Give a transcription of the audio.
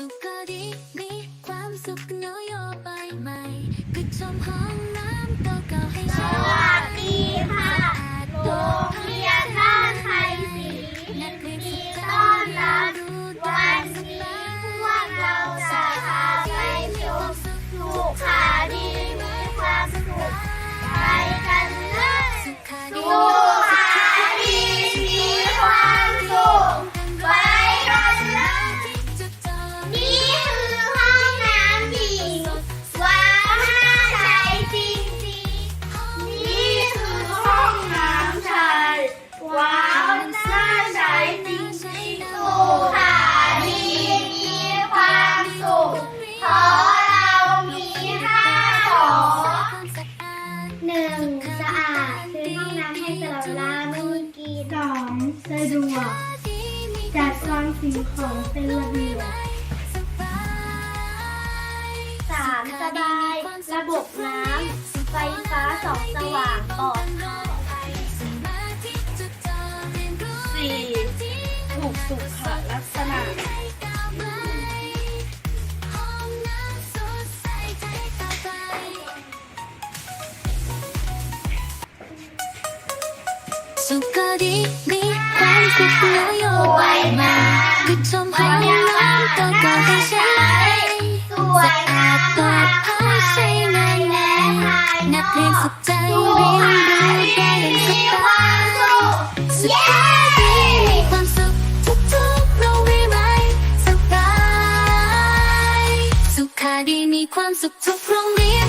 สุขก็ดีมีความสุข อาดคือห้องน้ำให้ตลอดเวลาไม่มีกินสองสะดวกจัดวางสิ่งของเป็นระเบียบสามสบาย ระบบน้ำไฟฟ้าสองสว่างปลอดภัยสี่ถูกสุขลักษณะ สุขก็ดีมีความสุขนโยบายม่คือชมห้น้ำเก่าๆให้ใช้สะอาดปลอดภัยใช้งานง่ายนักเรียนสุขใจเรียนรู้ได้อย่างสบายสุขดีมีความสุขทุกๆโรงเรียนไรสบายสุขาดีมีความสุขทุกโรงเรียน